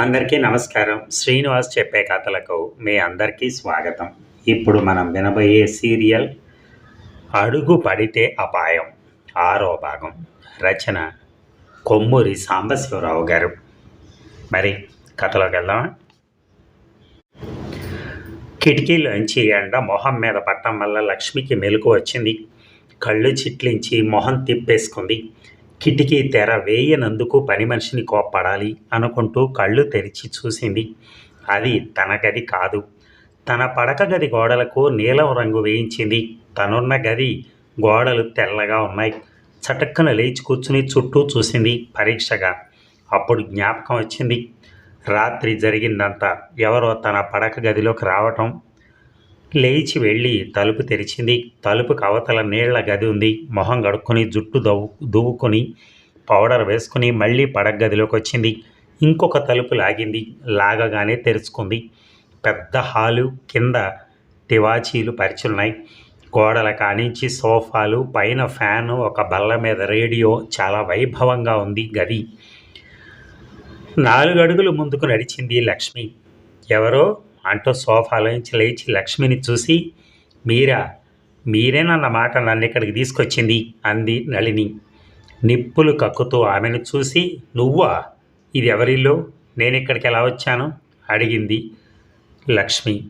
అందరికీ నమస్కారం. శ్రీనివాస్ చెప్పే కథలకు మీ అందరికీ స్వాగతం. ఇప్పుడు మనం వినబోయే సీరియల్ అడుగు పడితే అపాయం. ఆరో భాగం. రచన కొమ్మూరి సాంబశివరావు గారు. మరి కథలోకి వెళ్దామా? కిటికీలోంచి ఎండ మొహం మీద పట్టం వల్ల లక్ష్మికి మెలకు వచ్చింది. కళ్ళు చిట్లించి మొహం తిప్పేసుకుంది. కిటికీ తెర వేయనందుకు పని మనిషిని కోప్పడాలి అనుకుంటూ కళ్ళు తెరిచి చూసింది. అది తన గది కాదు. తన పడక గది గోడలకు నీలం రంగు వేయించింది. తనున్న గది గోడలు తెల్లగా ఉన్నాయి. చటక్కన లేచి కూర్చుని చుట్టూ చూసింది పరీక్షగా. అప్పుడు జ్ఞాపకం వచ్చింది. రాత్రి జరిగిందంతా ఎవరో తన పడక గదిలోకి రావటం లేచి వెళ్ళి తలుపు తెరిచింది. తలుపు అవతల నీళ్ళ గది ఉంది. మొహం గడుక్కొని జుట్టు దవ్వు దువ్వుకొని పౌడర్ వేసుకుని మళ్ళీ పడగ గదిలోకి వచ్చింది. ఇంకొక తలుపు లాగింది. లాగగానే తెరుచుకుంది. పెద్ద హాలు కింద తివాచీలు పరిచున్నాయి. గోడల కానించి సోఫాలు పైన ఫ్యాను ఒక బల్ల మీద రేడియో. చాలా వైభవంగా ఉంది గది. నాలుగు అడుగులు ముందుకు నడిచింది లక్ష్మి. ఎవరో? అంటూ సోఫాలోంచి లేచి లక్ష్మిని చూసి మీరా మీరేనన్న మాట నన్ను ఇక్కడికి తీసుకొచ్చింది అంది నళిని. నిప్పులు కక్కుతూ ఆమెను చూసి నువ్వా? ఇది ఎవరిల్లో? నేను ఇక్కడికి ఎలా వచ్చాను? అడిగింది లక్ష్మి.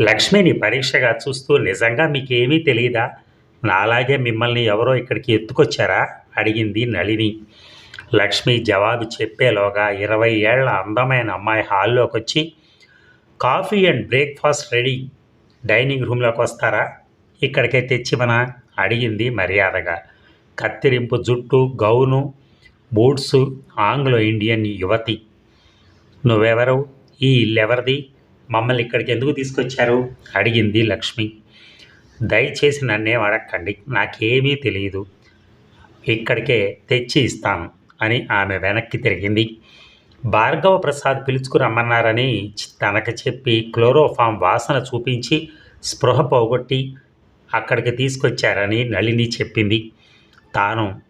లక్ష్మిని పరీక్షగా చూస్తూ నిజంగా మీకేమీ తెలియదా నాలాగే మిమ్మల్ని ఎవరో ఇక్కడికి ఎత్తుకొచ్చారా? అడిగింది నళిని. లక్ష్మి జవాబు చెప్పేలోగా ఇరవై ఏళ్ళ అందమైన అమ్మాయి హాల్లోకి వచ్చి coffee and breakfast ready. Dining రూమ్లోకి వస్తారా? ఇక్కడికే తెచ్చిమనా? అడిగింది మర్యాదగా. కత్తిరింపు జుట్టు గౌను బూట్సు ఆంగ్లో ఇండియన్ యువతి. నువ్వెవరు? ఈ ఇల్లు ఎవరిది మమ్మల్ని ఇక్కడికి ఎందుకు తీసుకొచ్చారు? అడిగింది లక్ష్మి. దయచేసి నన్నేం అడగండి నాకేమీ తెలియదు ఇక్కడికే తెచ్చి ఇస్తాను. అని ఆమె వెనక్కి తిరిగింది. భార్గవ ప్రసాద్ పిలుచుకురమ్మన్నారని తనకు చెప్పి క్లోరోఫామ్ వాసన చూపించి స్పృహ పోగొట్టి అక్కడికి తీసుకొచ్చారని నళిని చెప్పింది. తాను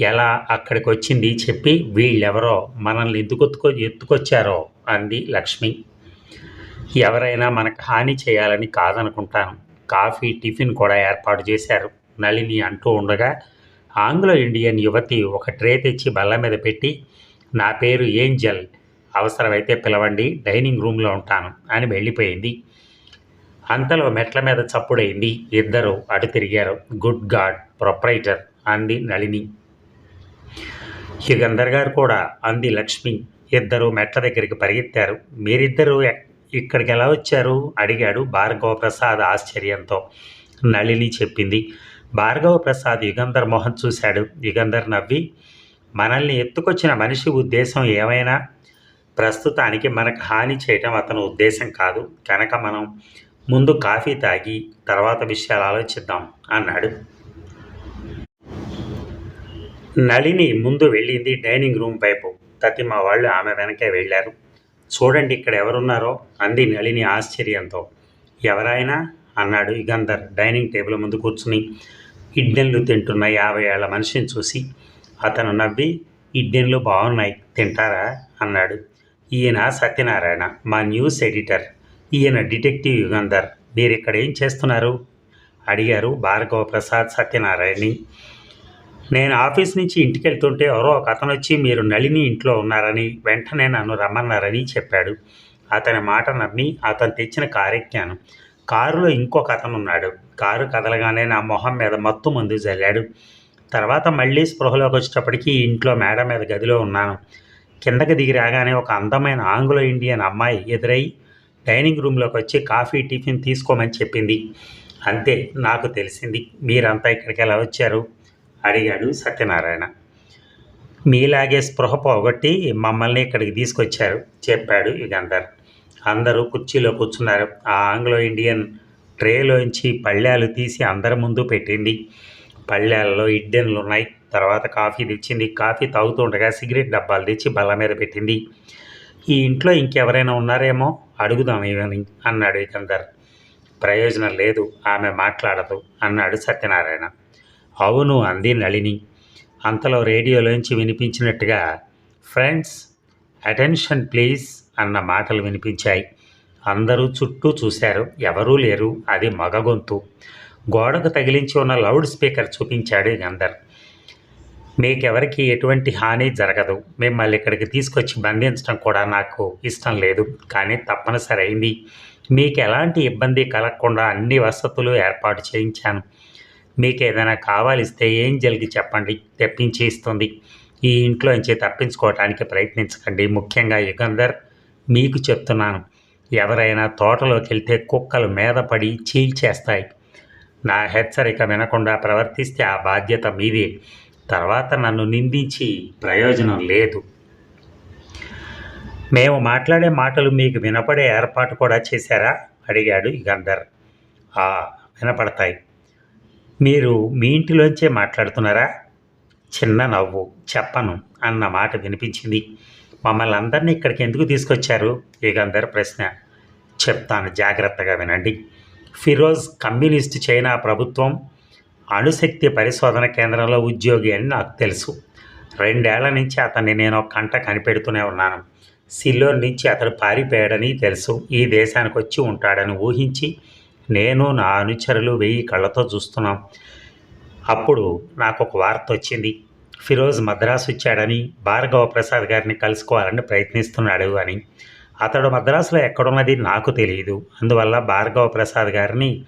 ఎలా అక్కడికి వచ్చింది చెప్పి వీళ్ళెవరో మనల్ని ఎందుకొత్తుకో ఎత్తుకొచ్చారో అంది లక్ష్మి. ఎవరైనా మనకు హాని చేయాలని కాదనుకుంటాను. కాఫీ టిఫిన్ కూడా ఏర్పాటు చేశారు. నళిని అంటూ ఉండగా ఆంగ్లో ఇండియన్ యువతి ఒక ట్రే తెచ్చి బల్ల మీద పెట్టి నా పేరు ఏంజల్ అవసరమైతే పిలవండి డైనింగ్ రూమ్లో ఉంటాను అని వెళ్ళిపోయింది. అంతలో మెట్ల మీద చప్పుడైంది. ఇద్దరు అటు తిరిగారు. గుడ్ గాడ్ ప్రొప్రైటర్ అంది నళిని. యుగంధర్ గారు కూడా అంది లక్ష్మి. ఇద్దరు మెట్ల దగ్గరికి పరిగెత్తారు. మీరిద్దరూ ఇక్కడికి ఎలా వచ్చారు? అడిగాడు భార్గవ ప్రసాద్ ఆశ్చర్యంతో. నళిని చెప్పింది. భార్గవ ప్రసాద్ యుగంధర్ మొహం చూశాడు. యుగంధర్ నవ్వి మనల్ని ఎత్తుకొచ్చిన మనిషి ఉద్దేశం ఏమైనా? ప్రస్తుతానికి మనకు హాని చేయటం అతని ఉద్దేశం కాదు. కనుక మనం ముందు కాఫీ తాగి తర్వాత విషయాలు ఆలోచిద్దాం అన్నాడు. నళిని ముందు వెళ్ళింది డైనింగ్ రూమ్ వైపు. తతిమ వాళ్ళు ఆమె వెనకే వెళ్ళారు. చూడండి ఇక్కడ ఎవరున్నారో అంది నళిని ఆశ్చర్యంతో. ఎవరైనా అన్నాడు యుగంధర్. డైనింగ్ టేబుల్ ముందు కూర్చుని ఇడ్డెన్లు తింటున్న యాభై ఏళ్ళ మనిషిని చూసి అతను నవ్వి ఇడ్డెన్లు బాగున్నాయి తింటారా? అన్నాడు. ఈయన సత్యనారాయణ మా న్యూస్ ఎడిటర్. ఈయన డిటెక్టివ్ యుగంధర్ మీరు ఇక్కడ ఏం చేస్తున్నారు? అడిగారు భార్గవ ప్రసాద్ సత్యనారాయణని నేను ఆఫీస్ నుంచి ఇంటికి వెళ్తుంటే ఎవరో ఒక అతను వచ్చి మీరు నళిని ఇంట్లో ఉన్నారని వెంటనే నన్ను రమ్మన్నారని చెప్పాడు. అతని మాట నమ్మి అతను తెచ్చిన కారెక్కాను కారులో ఇంకొక అతను ఉన్నాడు. కారు కదలగానే నా మొహం మీద మత్తు మందు జల్లాడు. తర్వాత మళ్ళీ స్పృహలోకి వచ్చేటప్పటికి ఇంట్లో మేడ మీద గదిలో ఉన్నాను. కిందకి దిగి రాగానే ఒక అందమైన ఆంగ్లో ఇండియన్ అమ్మాయి ఎదురై డైనింగ్ రూమ్లోకి వచ్చి కాఫీ టిఫిన్ తీసుకోమని చెప్పింది. అంతే నాకు తెలిసింది. మీరంతా ఇక్కడికి ఎలా వచ్చారు? అడిగాడు సత్యనారాయణ. మీలాగే స్పృహ పోగొట్టి మమ్మల్ని ఇక్కడికి తీసుకొచ్చారు చెప్పాడు యుగంధర్. అందరూ కుర్చీలో కూర్చున్నారు. ఆ ఆంగ్లో ఇండియన్ ట్రేలోంచి పళ్ళాలు తీసి అందరి ముందు పెట్టింది. పళ్ళాలలో ఇడ్డెన్లు ఉన్నాయి తర్వాత కాఫీ తెచ్చింది. కాఫీ తాగుతుండగా సిగరెట్ డబ్బాలు తెచ్చి బల్ల మీద పెట్టింది. ఈ ఇంట్లో ఇంకెవరైనా ఉన్నారేమో అడుగుదాం ఏమని అన్నాడు ఏకందర్. ప్రయోజనం లేదు. ఆమె మాట్లాడదు అన్నాడు సత్యనారాయణ. అవును అంది నళిని. అంతలో రేడియోలోంచి వినిపించినట్టుగా ఫ్రెండ్స్ అటెన్షన్ ప్లీజ్. అన్న మాటలు వినిపించాయి. అందరూ చుట్టూ చూశారు. ఎవరూ లేరు. అది మగ గొంతు. గోడకు తగిలించి ఉన్న లౌడ్ స్పీకర్ చూపించాడు గంధర్. మీకెవరికి ఎటువంటి హాని జరగదు. మిమ్మల్ని ఇక్కడికి తీసుకొచ్చి బంధించడం కూడా నాకు ఇష్టం లేదు. కానీ తప్పనిసరి అయింది. మీకు ఎలాంటి ఇబ్బంది కలగకుండా అన్ని వసతులు ఏర్పాటు చేయించాను. మీకు ఏదైనా కావాలిస్తే ఏంజల్కి చెప్పండి. తెప్పించి ఇస్తుంది. ఈ ఇంట్లోంచి తప్పించుకోవటానికి ప్రయత్నించకండి. ముఖ్యంగా యుగంధర్ మీకు చెప్తున్నాను. ఎవరైనా తోటలోకి వెళ్తే కుక్కలు మీద పడి చీల్చేస్తాయి. నా హెచ్చరిక వినకుండా ప్రవర్తిస్తే ఆ బాధ్యత మీదే. తర్వాత నన్ను నిందించి ప్రయోజనం లేదు. మేము మాట్లాడే మాటలు మీకు వినపడే ఏర్పాటు కూడా చేశారా? అడిగాడు యుగంధర్ ఆ వినపడతాయి. మీరు మీ ఇంటిలోంచే మాట్లాడుతున్నారా? చిన్న నవ్వు చెప్పను అన్న మాట వినిపించింది. మమ్మల్ని అందరినీ ఇక్కడికి ఎందుకు తీసుకొచ్చారు? యుగంధర్ ప్రశ్న చెప్తాను జాగ్రత్తగా వినండి. ఫిరోజ్ కమ్యూనిస్ట్ చైనా ప్రభుత్వం అణుశక్తి పరిశోధన కేంద్రంలో ఉద్యోగి అని నాకు తెలుసు. రెండేళ్ళ నుంచి అతన్ని నేను కంట కనిపెడుతూనే ఉన్నాను. సిల్లోర్ నుంచి అతడు పారిపోయాడని తెలుసు. ఈ దేశానికి వచ్చి ఉంటాడని ఊహించి నేను నా అనుచరులు వెయ్యి కళ్ళతో చూస్తున్నాం. అప్పుడు నాకు ఒక వార్త వచ్చింది. ఫిరోజ్ మద్రాసు వచ్చాడని భార్గవ ప్రసాద్ గారిని కలుసుకోవాలని ప్రయత్నిస్తున్నాడు అని. అతడు మద్రాసులో ఎక్కడున్నది నాకు తెలియదు. అందువల్ల భార్గవ ప్రసాద్ గారిని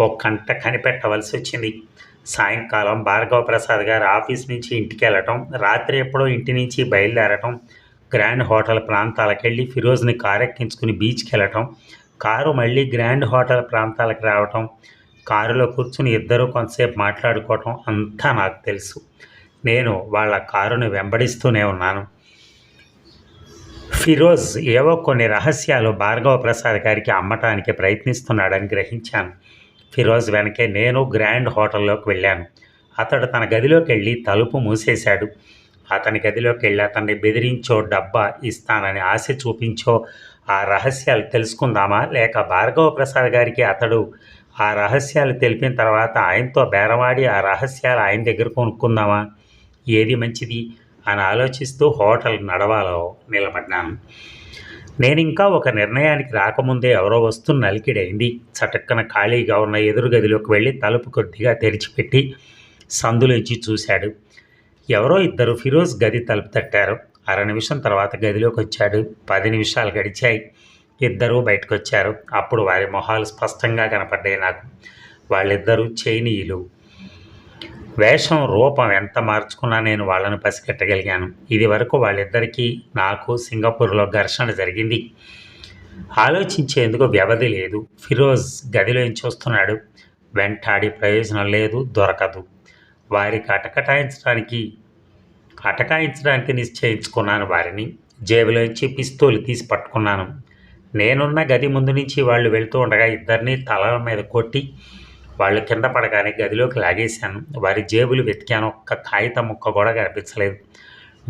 ఓ కంట కనిపెట్టవలసి వచ్చింది. సాయంకాలం భార్గవ ప్రసాద్ గారు ఆఫీస్ నుంచి ఇంటికి వెళ్ళటం రాత్రి ఎప్పుడో ఇంటి నుంచి బయలుదేరటం గ్రాండ్ హోటల్ ప్రాంతాలకు వెళ్ళి ఫిరోజ్ని కారెక్కించుకుని బీచ్కి వెళ్ళటం కారు మళ్ళీ గ్రాండ్ హోటల్ ప్రాంతాలకు రావటం కారులో కూర్చుని ఇద్దరు కొంతసేపు మాట్లాడుకోవటం అంతా నాకు తెలుసు. నేను వాళ్ళ కారును వెంబడిస్తూనే ఉన్నాను. ఫిరోజ్ ఏవో కొన్ని రహస్యాలు భార్గవ ప్రసాద్ గారికి అమ్మటానికి ప్రయత్నిస్తున్నాడని గ్రహించాను. ఫిరోజ్ వెనకే నేను గ్రాండ్ హోటల్లోకి వెళ్ళాను. అతడు తన గదిలోకి వెళ్ళి తలుపు మూసేశాడు. అతని గదిలోకి వెళ్ళి అతన్ని బెదిరించో డబ్బా ఇస్తానని ఆశ చూపించో ఆ రహస్యాలు తెలుసుకుందామా? లేక భార్గవ ప్రసాద్ గారికి అతడు ఆ రహస్యాలు తెలిపిన తర్వాత ఆయనతో బేరవాడి ఆ రహస్యాలు ఆయన దగ్గర కొనుక్కుందామా? ఏది మంచిది? అని ఆలోచిస్తూ హోటల్ నడవాలో నిలబడ్డాను నేను ఇంకా ఒక నిర్ణయానికి రాకముందే ఎవరో వస్తున్న నలికిడైంది. చటక్కన ఖాళీగా ఉన్న ఎదురు గదిలోకి వెళ్ళి తలుపు కొద్దిగా తెరిచిపెట్టి సందులోంచి చూశాడు. ఎవరో ఇద్దరు ఫిరోజ్ గది తలుపు తట్టారు. అర నిమిషం తర్వాత గదిలోకి వచ్చాడు. పది నిమిషాలు గడిచాయి. ఇద్దరూ బయటకు వచ్చారు అప్పుడు వారి మొహాలు స్పష్టంగా కనపడ్డాయి నాకు. వాళ్ళిద్దరూ చైనీయులు. వేషం రూపం ఎంత మార్చుకున్నా నేను వాళ్ళని పసిగట్టగలిగాను. ఇది వరకు వాళ్ళిద్దరికీ నాకు సింగపూర్లో ఘర్షణ జరిగింది. ఆలోచించేందుకు వ్యవధి లేదు. ఫిరోజ్ గదిలోంచి వస్తున్నాడు వెంటాడి ప్రయోజనం లేదు దొరకదు. వారికి అటకటాయించడానికి అటకాయించడానికి నిశ్చయించుకున్నాను వారిని. జేబులోంచి పిస్తూలు తీసి పట్టుకున్నాను. నేనున్న గది ముందు నుంచి వాళ్ళు వెళ్తూ ఉండగా ఇద్దరిని తల మీద కొట్టి వాళ్ళు కింద పడగానే గదిలోకి లాగేశాను. వారి జేబులు వెతికాను. ఒక్క కాగితం ముక్క కూడా కనిపించలేదు.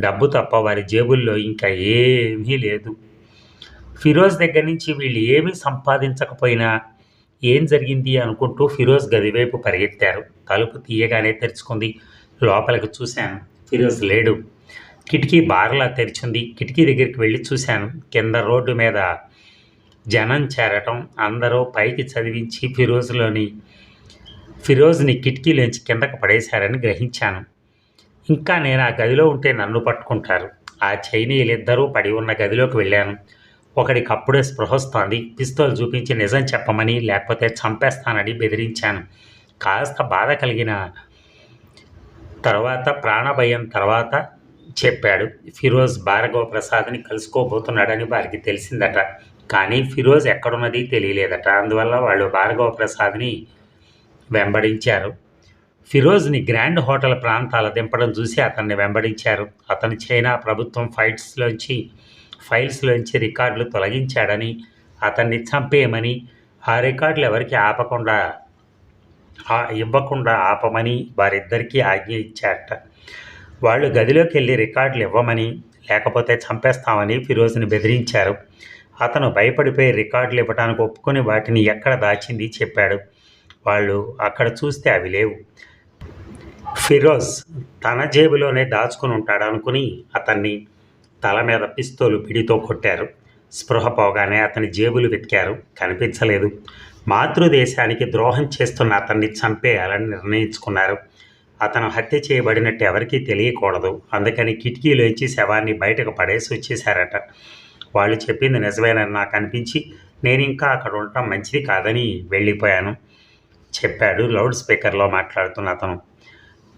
డబ్బు తప్ప వారి జేబుల్లో ఇంకా ఏమీ లేదు. ఫిరోజ్ దగ్గర నుంచి వీళ్ళు ఏమీ సంపాదించకపోయినా ఏం జరిగింది అనుకుంటూ ఫిరోజ్ గదివైపు పరిగెత్తారు. తలుపు తీయగానే తెరుచుకుంది. లోపలికి చూశాను. ఫిరోజ్ లేడు. కిటికీ బార్లా తెరిచింది. కిటికీ దగ్గరికి వెళ్ళి చూశాను. కింద రోడ్డు మీద జనం చేరటం. అందరూ పైకి చదివించి ఫిరోజ్లోని ఫిరోజ్ని కిటికీలోంచి కిందకు పడేశారని గ్రహించాను. ఇంకా నేను ఆ గదిలో ఉంటే నన్ను పట్టుకుంటారు. ఆ చైనీయులిద్దరూ పడి ఉన్న గదిలోకి వెళ్ళాను. ఒకడికి అప్పుడే స్పృహొస్తోంది పిస్తోల్ చూపించి నిజం చెప్పమని లేకపోతే చంపేస్తానని బెదిరించాను. కాస్త బాధ కలిగిన తర్వాత ప్రాణభయం తర్వాత చెప్పాడు. ఫిరోజ్ భార్గవ ప్రసాద్ని కలుసుకోబోతున్నాడని వారికి తెలిసిందట. కానీ ఫిరోజ్ ఎక్కడున్నది తెలియలేదట. అందువల్ల వాళ్ళు భార్గవ ప్రసాద్ని వెంబడించారు. ఫిరోజ్ని గ్రాండ్ హోటల్ ప్రాంతాల దింపడం చూసి అతన్ని వెంబడించారు. అతను చైనా ప్రభుత్వం ఫైట్స్లోంచి ఫైల్స్లోంచి రికార్డులు తొలగించాడని అతన్ని చంపేయమని ఆ రికార్డులు ఎవరికి ఆపకుండా ఇవ్వకుండా ఆపమని వారిద్దరికీ ఆజ్ఞ ఇచ్చారట. వాళ్ళు గదిలోకి వెళ్ళి రికార్డులు ఇవ్వమని లేకపోతే చంపేస్తామని ఫిరోజ్ని బెదిరించారు. అతను భయపడిపోయి రికార్డులు ఇవ్వడానికి ఒప్పుకొని వాటిని ఎక్కడ దాచింది చెప్పాడు. వాళ్ళు అక్కడ చూస్తే అవి లేవు. ఫిరోజ్ తన జేబులోనే దాచుకుని ఉంటాడనుకుని అతన్ని తల మీద పిస్తోలు పిడితో కొట్టారు. స్పృహ పోగానే అతని జేబులు వెతికారు. కనిపించలేదు. మాతృదేశానికి ద్రోహం చేస్తున్న అతన్ని చంపేయాలని నిర్ణయించుకున్నారు. అతను హత్య చేయబడినట్టు ఎవరికీ తెలియకూడదు. అందుకని కిటికీలోంచి శవాన్ని బయటకు పడేసి వచ్చేశారట. వాళ్ళు చెప్పింది నిజమేనని నాకు అనిపించి నేను ఇంకా అక్కడ ఉండటం మంచిది కాదని వెళ్ళిపోయాను. చెప్పాడు లౌడ్ స్పీకర్లో మాట్లాడుతున్న అతను.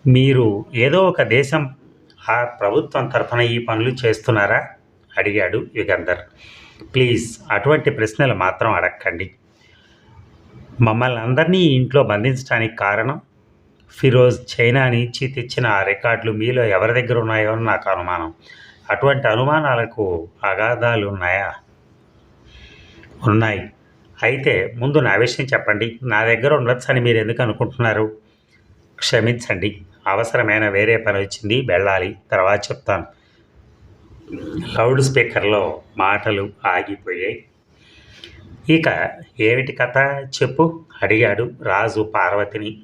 మీరు ఏదో ఒక దేశం ఆ ప్రభుత్వం తరఫున ఈ పనులు చేస్తున్నారా? అడిగాడు యుగంధర్. ప్లీజ్ అటువంటి ప్రశ్నలు మాత్రం అడగండి మమ్మల్ని అందరినీ ఇంట్లో బంధించడానికి కారణం? ఫిరోజ్ చైనా నుంచి తెచ్చిన ఆ రికార్డులు మీలో ఎవరి దగ్గర ఉన్నాయో అని నాకు అనుమానం. అటువంటి అనుమానాలకు అగాధాలు ఉన్నాయా? ఉన్నాయి. అయితే ముందు నా విషయం చెప్పండి. నా దగ్గర ఉండొచ్చని మీరు ఎందుకు అనుకుంటున్నారు? క్షమించండి. అవసరమైన వేరే పని వచ్చింది వెళ్ళాలి తర్వాత చెప్తాను. లౌడ్ స్పీకర్లో మాటలు ఆగిపోయాయి. ఇక ఏమిటి కథ? చెప్పు అడిగాడు రాజు పార్వతిని.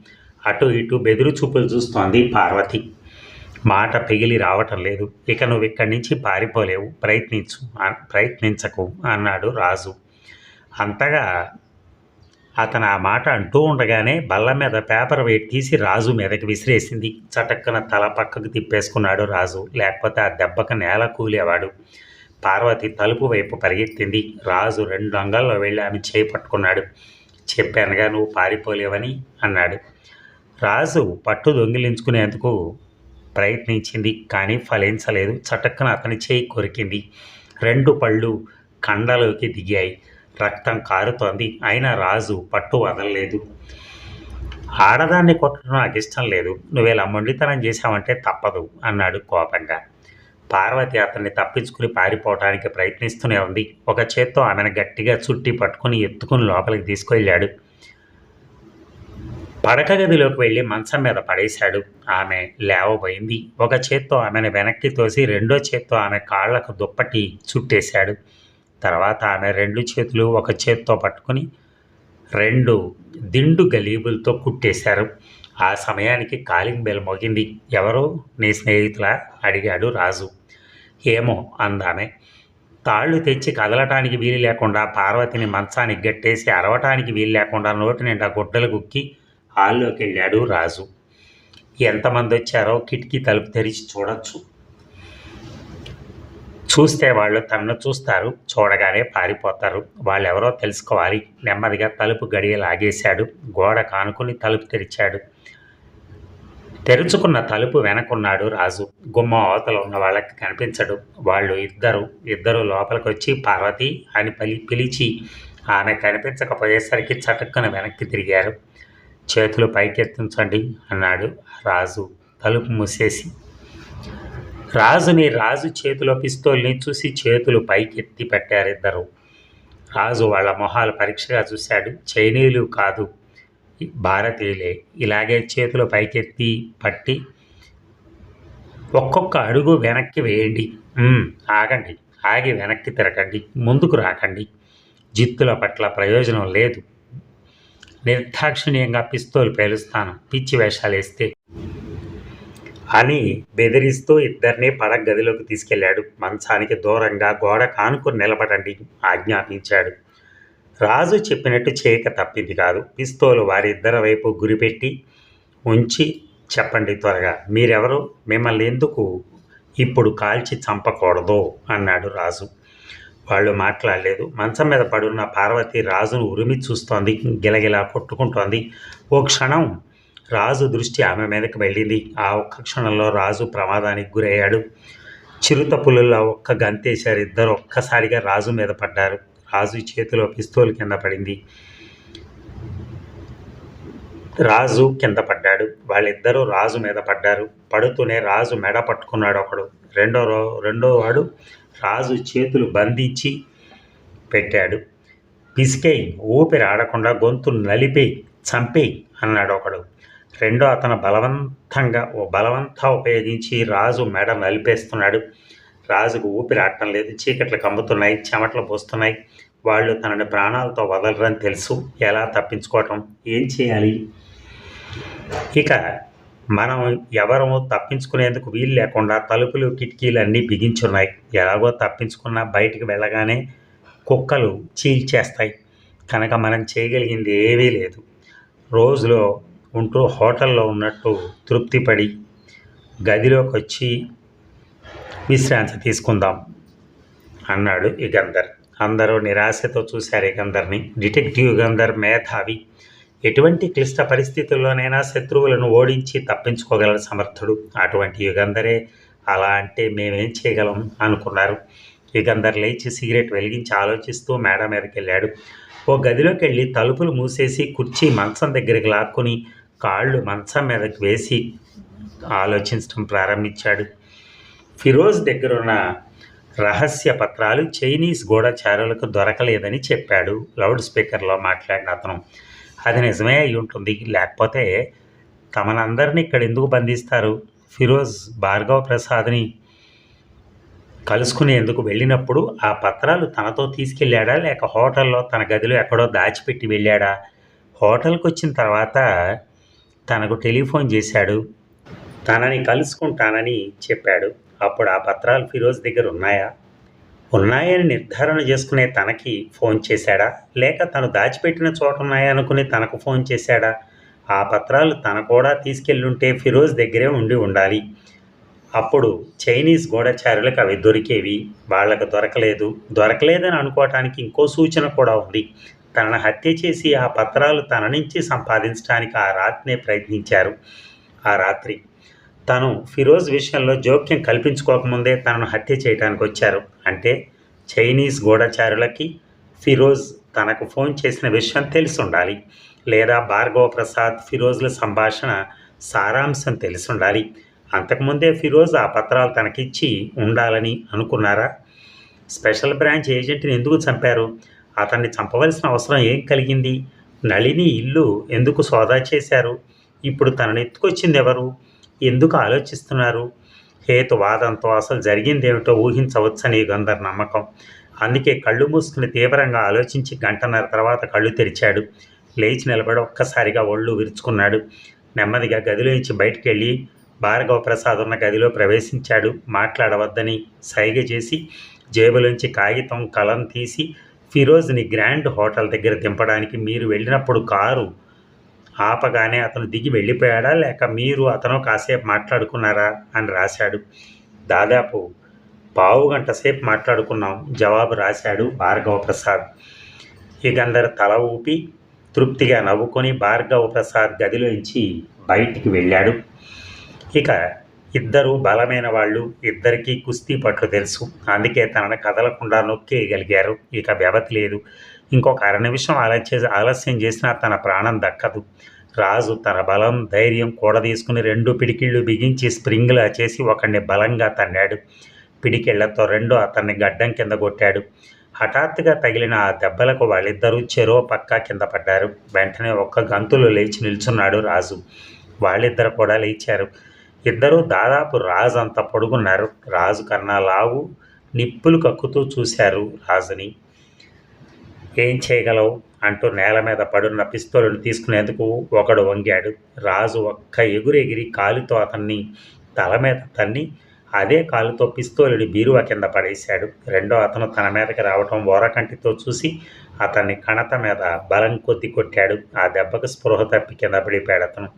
అటు ఇటు బెదురు చూపులు చూస్తోంది పార్వతి. మాట పిగిలి రావటం లేదు. ఇక నువ్వు ఇక్కడి నుంచి పారిపోలేవు. ప్రయత్నించు ప్రయత్నించకు అన్నాడు రాజు. అంతగా అతను ఆ మాట అంటూ ఉండగానే బల్ల మీద పేపర్ వెయిట్ తీసి రాజు మీదకి విసిరేసింది. చటక్కన తల పక్కకు తిప్పేసుకున్నాడు రాజు. లేకపోతే ఆ దెబ్బకు నేల కూలేవాడు. పార్వతి తలుపు వైపు పరిగెత్తింది. రాజు రెండు అంగాల్లో వెళ్ళి ఆమె చేయి పట్టుకున్నాడు. చెప్పానుగా నువ్వు పారిపోలేవని అన్నాడు. రాజు పట్టు దొంగిలించుకునేందుకు ప్రయత్నించింది కానీ ఫలించలేదు. చటక్కన అతని చేయి కొరికింది. రెండు పళ్ళు కండలోకి దిగాయి. రక్తం కారుతోంది. అయినా రాజు పట్టు వదలలేదు. ఆడదాన్ని కొట్టడం నాకు ఇష్టం లేదు. నువ్వు ఇలా మొండితనం చేశావంటే తప్పదు అన్నాడు కోపంగా. పార్వతి అతన్ని తప్పించుకుని పారిపోవటానికి ప్రయత్నిస్తూనే ఉంది. ఒక చేత్తో ఆమెను గట్టిగా చుట్టి పట్టుకుని ఎత్తుకుని లోపలికి తీసుకెళ్ళాడు పడక గదిలోకి వెళ్ళి మంచం మీద పడేశాడు. ఆమె లేవబోయింది. ఒక చేత్తో ఆమెను వెనక్కి తోసి రెండో చేత్తో ఆమె కాళ్ళకు దుప్పటి చుట్టేశాడు. తర్వాత ఆమె రెండు చేతులు ఒక చేత్తో పట్టుకుని రెండు దిండు గలీబులతో కుట్టేశారు. ఆ సమయానికి కాలింగ్ బెల్ మోగింది. ఎవరు? నీ స్నేహితులా? అడిగాడు రాజు. ఏమో అందామె. తాళ్ళు తెచ్చి కదలటానికి వీలు లేకుండా పార్వతిని మంచానికి గట్టేసి అరవటానికి వీలు లేకుండా నోటి నిండా గుడ్డలు గుక్కి హాల్లోకి వెళ్ళాడు రాజు. ఎంతమంది వచ్చారో కిటికీ తలుపు తెరిచి చూడొచ్చు. చూస్తే వాళ్ళు తనను చూస్తారు చూడగానే పారిపోతారు. వాళ్ళెవరో తెలుసుకోవాలి. నెమ్మదిగా తలుపు గడియ లాగేశాడు. గోడ కానుకుని తలుపు తెరిచాడు. తెరుచుకున్న తలుపు వెనకున్నాడు రాజు. గుమ్మ అవతల ఉన్న వాళ్ళకి కనిపించడు. వాళ్ళు ఇద్దరు ఇద్దరు లోపలికి వచ్చి పార్వతి అని పలి పిలిచి ఆమె కనిపించకపోయేసరికి చటుక్కున వెనక్కి తిరిగారు. చేతులు పైకెత్తించండి అన్నాడు రాజు. తలుపు మూసేసి రాజుని రాజు చేతిలో పిస్తోల్ని చూసి చేతులు పైకెత్తి పెట్టారిద్దరు రాజు వాళ్ళ మొహాలు పరీక్షగా చూశాడు. చైనీయులు కాదు భారతీయులే. ఇలాగే చేతులు పైకెత్తి పట్టి ఒక్కొక్క అడుగు వెనక్కి వేయండి. ఆగండి. ఆగి వెనక్కి తిరగండి. ముందుకు రాకండి. జిత్తుల పట్ల ప్రయోజనం లేదు. నిర్దాక్షిణ్యంగా పిస్తోలు పేలుస్తాను. పిచ్చి వేషాలు వేస్తే అని బెదిరిస్తూ ఇద్దరిని పడక గదిలోకి తీసుకెళ్ళాడు మంచానికి దూరంగా గోడ కానుకొని నిలబడండి ఆజ్ఞాపించాడు. రాజు చెప్పినట్టు చేయక తప్పింది కాదు. పిస్తోలు వారిద్దరి వైపు గురిపెట్టి ఉంచి చెప్పండి త్వరగా మీరెవరు? మిమ్మల్ని ఎందుకు ఇప్పుడు కాల్చి చంపకూడదు? అన్నాడు రాజు. వాళ్ళు మాట్లాడలేదు. మంచం మీద పడున్న పార్వతి రాజును ఉరిమి చూస్తోంది. గిలగిలా కొట్టుకుంటోంది. ఓ క్షణం రాజు దృష్టి ఆమె మీదకి వెళ్ళింది. ఆ ఒక్క క్షణంలో రాజు ప్రమాదానికి గురయ్యాడు. చిరుత పులుల్లో ఒక్క గంతేశారు ఇద్దరు. ఒక్కసారిగా రాజు మీద పడ్డారు. రాజు చేతిలో పిస్తోలు కింద పడింది. రాజు కింద పడ్డాడు. వాళ్ళిద్దరూ రాజు మీద పడ్డారు. పడుతూనే రాజు మెడ పట్టుకున్నాడు ఒకడు. రెండో రో- రెండో వాడు రాజు చేతులు బంధించి పెట్టాడు. పిసికేయి ఊపిరి ఆడకుండా గొంతు నలిపేయి చంపేయి అన్నాడు ఒకడు. రెండో అతను బలవంతంగా ఓ బలవంతా ఉపయోగించి రాజు మెడ నలిపేస్తున్నాడు రాజుకు ఊపిరి ఆడటం లేదు చీకట్లు కమ్ముతున్నాయి చెమటలు పోస్తున్నాయి. వాళ్ళు తనని ప్రాణాలతో వదలరని తెలుసు ఎలా తప్పించుకోవటం ఏం చేయాలి? ఇక మనం ఎవరము తప్పించుకునేందుకు వీలు లేకుండా తలుపులు కిటికీలు అన్నీ బిగించున్నాయి. ఎలాగో తప్పించుకున్నా బయటికి వెళ్ళగానే కుక్కలు చీల్చేస్తాయి. కనుక మనం చేయగలిగింది ఏమీ లేదు. రోజులో ఉంటూ హోటల్లో ఉన్నట్టు తృప్తిపడి గదిలోకి వచ్చి విశ్రాంతి తీసుకుందాం అన్నాడు యుగంధర్ అందరూ నిరాశతో చూశారు యుగంధర్ని డిటెక్టివ్ యుగంధర్ మేధావి. ఎటువంటి క్లిష్ట పరిస్థితుల్లోనైనా శత్రువులను ఓడించి తప్పించుకోగల సమర్థుడు. అటువంటి యుగంధరే అలా అంటే మేమేం చేయగలం అనుకున్నారు. యుగంధర్ లేచి సిగరెట్ వెలిగించి ఆలోచిస్తూ మేడ మీదకి వెళ్ళాడు ఓ గదిలోకి వెళ్ళి తలుపులు మూసేసి కుర్చీ మంచం దగ్గరికి లాక్కొని కాళ్ళు మంచం మీదకి వేసి ఆలోచించడం ప్రారంభించాడు. ఫిరోజ్ దగ్గర ఉన్న రహస్య పత్రాలు చైనీస్ గూఢచారులకు దొరకలేదని చెప్పాడు లౌడ్ స్పీకర్లో మాట్లాడిన అతను. అది నిజమే అయి ఉంటుంది లేకపోతే తమనందరినీ ఇక్కడ ఎందుకు బంధిస్తారు? ఫిరోజ్ భార్గవ ప్రసాద్ని కలుసుకునేందుకు వెళ్ళినప్పుడు ఆ పత్రాలు తనతో తీసుకెళ్ళాడా లేక హోటల్లో తన గదిలో ఎక్కడో దాచిపెట్టి వెళ్ళాడా? హోటల్కి వచ్చిన తర్వాత తనకు టెలిఫోన్ చేశాడు. తనని కలుసుకుంటానని చెప్పాడు. అప్పుడు ఆ పత్రాలు ఫిరోజ్ దగ్గర ఉన్నాయా? ఉన్నాయని నిర్ధారణ చేసుకునే తనకి ఫోన్ చేశాడా? లేక తను దాచిపెట్టిన చోట ఉన్నాయా అనుకుని తనకు ఫోన్ చేశాడా? ఆ పత్రాలు తన కూడా తీసుకెళ్ళుంటే ఫిరోజ్ దగ్గరే ఉండి ఉండాలి. అప్పుడు చైనీస్ గూఢచారులకు అవి దొరికేవి. వాళ్ళకు దొరకలేదు. దొరకలేదని అనుకోవటానికి ఇంకో సూచన కూడా ఉంది. తనను హత్య చేసి ఆ పత్రాలు తన నుంచి సంపాదించడానికి ఆ రాత్రినే ప్రయత్నించారు. ఆ రాత్రి తను ఫిరోజ్ విషయంలో జోక్యం కల్పించుకోకముందే తనను హత్య చేయడానికి వచ్చారు. అంటే చైనీస్ గూఢచారులకి ఫిరోజ్ తనకు ఫోన్ చేసిన విషయం తెలిసి ఉండాలి లేదా భార్గవ ప్రసాద్ ఫిరోజ్ల సంభాషణ సారాంశం తెలిసి ఉండాలి అంతకుముందే ఫిరోజ్ ఆ పత్రాలు తనకిచ్చి ఉండాలని అనుకున్నారా? స్పెషల్ బ్రాంచ్ ఏజెంట్ని ఎందుకు చంపారు? అతన్ని చంపవలసిన అవసరం ఏం కలిగింది? నళిని ఇల్లు ఎందుకు సోదా చేశారు? ఇప్పుడు తనను ఎత్తుకొచ్చింది ఎవరు ఎందుకు ఆలోచిస్తున్నారు? హేతువాదంతో అసలు జరిగిందేమిటో ఊహించవచ్చని గందర్ నమ్మకం. అందుకే కళ్ళు మూసుకుని తీవ్రంగా ఆలోచించి గంటన్నర తర్వాత కళ్ళు తెరిచాడు. లేచి నిలబడి ఒక్కసారిగా ఒళ్ళు విరుచుకున్నాడు. నెమ్మదిగా గదిలోంచి బయటికి వెళ్ళి భార్గవ ప్రసాద్ ఉన్న గదిలో ప్రవేశించాడు. మాట్లాడవద్దని సైగ చేసి జేబులోంచి కాగితం కలం తీసి ఫిరోజ్ని గ్రాండ్ హోటల్ దగ్గర దింపడానికి మీరు వెళ్ళినప్పుడు కారు ఆపగానే అతను దిగి వెళ్ళిపోయాడా? లేక మీరు అతను కాసేపు మాట్లాడుకున్నారా? అని రాశాడు. దాదాపు పావు గంట సేపు మాట్లాడుకున్నాం జవాబు రాశాడు భార్గవ ప్రసాద్. ఇకందరు తల ఊపి తృప్తిగా నవ్వుకొని భార్గవ ప్రసాద్ గదిలోంచి బయటికి వెళ్ళాడు. ఇక ఇద్దరు బలమైన వాళ్ళు ఇద్దరికీ కుస్తీ పట్లు తెలుసు. అందుకే తనను కదలకుండా నొక్కేయగలిగారు. ఇక వ్యవతి లేదు. ఇంకొక అర నిమిషం ఆలస్య ఆలస్యం చేసినా తన ప్రాణం దక్కదు. రాజు తన బలం ధైర్యం కూడదీసుకుని రెండు పిడికిళ్ళు బిగించి స్ప్రింగ్లా చేసి ఒకడిని బలంగా తన్నాడు. పిడికిళ్ళతో రెండు అతన్ని గడ్డం కింద కొట్టాడు. హఠాత్తుగా తగిలిన ఆ దెబ్బలకు వాళ్ళిద్దరూ చెరో పక్క కింద పడ్డారు. వెంటనే ఒక్క గంతులు లేచి నిల్చున్నాడు రాజు. వాళ్ళిద్దరు కూడా లేచారు. ఇద్దరూ దాదాపు రాజు అంత పొడుగున్నారు రాజు కన్నా లావు నిప్పులు కక్కుతూ చూశారు రాజుని. ఏం చేయగలవు? అంటూ నేల మీద పడున్న పిస్తోలును తీసుకునేందుకు ఒకడు వంగాడు. రాజు ఒక్క ఎగురెగిరి కాలుతో అతన్ని తల మీద తన్ని అదే కాలుతో పిస్తోలుని బీరువా కింద పడేశాడు. రెండో అతను తన మీదకి రావటం ఓరకంటితో చూసి అతన్ని కణత మీద బలం కొద్ది కొట్టాడు. ఆ దెబ్బకు స్పృహ తప్పి కింద పడిపోయాడు అతను.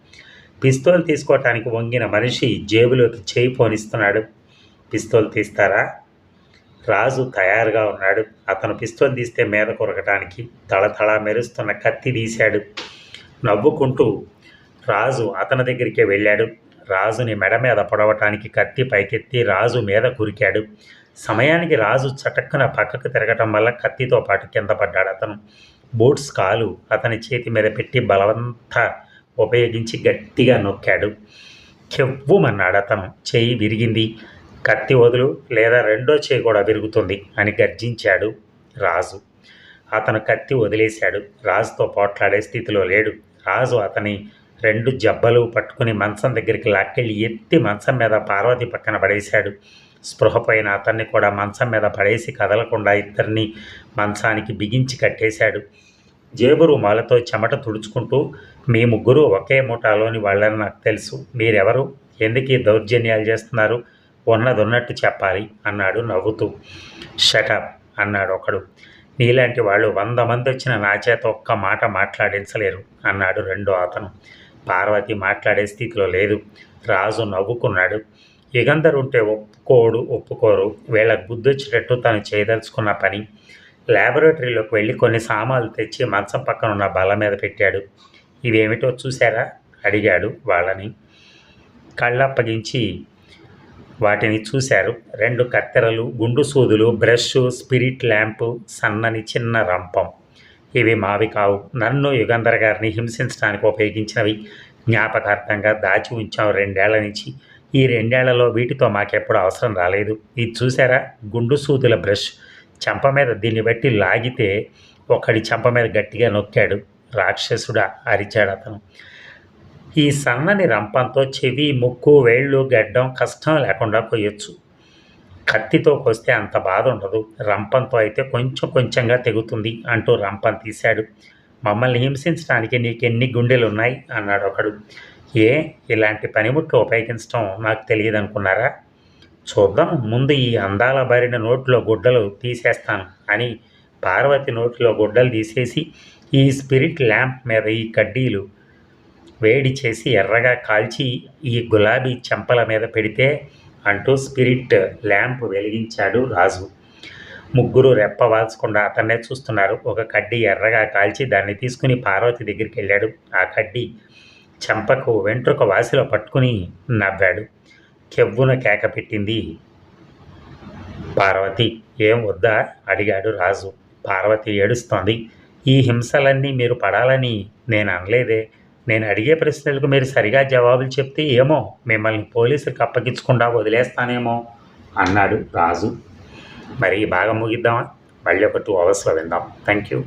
పిస్తోల్ తీసుకోవటానికి వంగిన మనిషి జేబులోకి చేయి పోనిస్తున్నాడు పిస్తోల్ తీస్తారా? రాజు తయారుగా ఉన్నాడు. అతను పిస్తోల్ తీస్తే మీద కొరకటానికి తళతళ మెరుస్తున్న కత్తి తీశాడు. నవ్వుకుంటూ రాజు అతని దగ్గరికే వెళ్ళాడు. రాజుని మెడ మీద పొడవటానికి కత్తి పైకెత్తి రాజు మీద కురికాడు. సమయానికి రాజు చటక్కున పక్కకు తిరగటం వల్ల కత్తితో పాటు కింద పడ్డాడు అతను. బూట్స్ కాలు అతని చేతి మీద పెట్టి బలవంత ఉపయోగించి గట్టిగా నొక్కాడు. కెవ్వుమన్నాడు అతను. చెయ్యి విరిగింది. కత్తి వదులు లేదా రెండో చేయి కూడా విరుగుతుంది అని గర్జించాడు రాజు. అతను కత్తి వదిలేశాడు. రాజుతో పోట్లాడే స్థితిలో లేడు. రాజు అతని రెండు జబ్బలు పట్టుకుని మంచం దగ్గరికి లాక్కెళ్ళి ఎత్తి మంచం మీద పార్వతి పక్కన పడేశాడు. స్పృహపోయిన అతన్ని కూడా మంచం మీద పడేసి కదలకుండా ఇద్దరిని మంచానికి బిగించి కట్టేశాడు. జేబు రుమాలతో చెమట తుడుచుకుంటూ మీ ముగ్గురు ఒకే ముఠాలోని వాళ్ళని నాకు తెలుసు. మీరెవరు? ఎందుకు ఈ దౌర్జన్యాలు చేస్తున్నారు? ఉన్నది ఉన్నట్టు చెప్పాలి అన్నాడు నవ్వుతూ. షటప్ అన్నాడు ఒకడు. నీలాంటి వాళ్ళు వంద మంది వచ్చిన నా చేత ఒక్క మాట మాట్లాడించలేరు అన్నాడు రెండో అతను. పార్వతి మాట్లాడే స్థితిలో లేదు. రాజు నవ్వుకున్నాడు. యుగంధర్ ఉంటే ఒప్పుకోడు ఒప్పుకోరు. వీళ్ళకి బుద్ధొచ్చేటట్టు తను చేయదలుచుకున్న పని. ల్యాబొరేటరీలోకి వెళ్ళి కొన్ని సామాన్లు తెచ్చి మంచం పక్కన ఉన్న బల్ల మీద పెట్టాడు. ఇవేమిటో చూసారా అడిగాడు వాళ్ళని. కళ్ళప్పగించి వాటిని చూశారు. రెండు కత్తెరలు గుండు సూదులు బ్రష్ స్పిరిట్ ల్యాంపు సన్నని చిన్న రంపం. ఇవి మావి కావు. నన్ను యుగంధర్ గారిని హింసించడానికి ఉపయోగించినవి. జ్ఞాపకార్థంగా దాచి ఉంచాం రెండేళ్ళ నుంచి. ఈ రెండేళ్ళలో వీటితో మాకెప్పుడు అవసరం రాలేదు. ఇది చూసారా గుండు సూదుల బ్రష్. చెంప మీద దీన్ని బట్టి లాగితే ఒకడి చెంప మీద గట్టిగా నొక్కాడు రాక్షసుడా అరిచాడు అతను. ఈ సన్నని రంపంతో చెవి ముక్కు వేళ్ళు గడ్డం కష్టం లేకుండా కొయ్యొచ్చు కత్తితో కొస్తే అంత బాధ ఉండదు. రంపంతో అయితే కొంచెం కొంచెంగా తెగుతుంది అంటూ రంపం తీశాడు. మమ్మల్ని హింసించడానికి నీకెన్ని గుండెలు ఉన్నాయి అన్నాడు ఒకడు ఏ ఇలాంటి పనిముట్లు ఉపయోగించడం నాకు తెలియదు అనుకున్నారా చూద్దాం. ముందు ఈ అందాల బారిన నోట్లో గుడ్డలు తీసేస్తాను అని పార్వతి నోట్లో గుడ్డలు తీసేసి ఈ స్పిరిట్ ల్యాంప్ మీద ఈ కడ్డీలు వేడి చేసి ఎర్రగా కాల్చి ఈ గులాబీ చెంపల మీద పెడితే అంటూ స్పిరిట్ ల్యాంప్ వెలిగించాడు రాజు. ముగ్గురు రెప్ప వాల్చకుండా అతన్నే చూస్తున్నారు. ఒక కడ్డీ ఎర్రగా కాల్చి దాన్ని తీసుకుని పార్వతి దగ్గరికి వెళ్ళాడు. ఆ కడ్డీ చెంపకు వెంట్రుక వాసిలో పట్టుకుని నవ్వాడు. కెవ్వున కేక పెట్టింది? పార్వతి. ఏం వద్దా? అడిగాడు రాజు. పార్వతి ఏడుస్తోంది. ఈ హింసలన్నీ మీరు పడాలని నేను అనలేదే. నేను అడిగే ప్రశ్నలకు మీరు సరిగా జవాబులు చెప్తే ఏమో? మిమ్మల్ని పోలీసులకు అప్పగించకుండా వదిలేస్తానేమో? అన్నాడు రాజు. మరి ఈ భాగం ముగిద్దామా? మళ్ళీ ఒక టూ అవర్స్లో విందాం. Thank you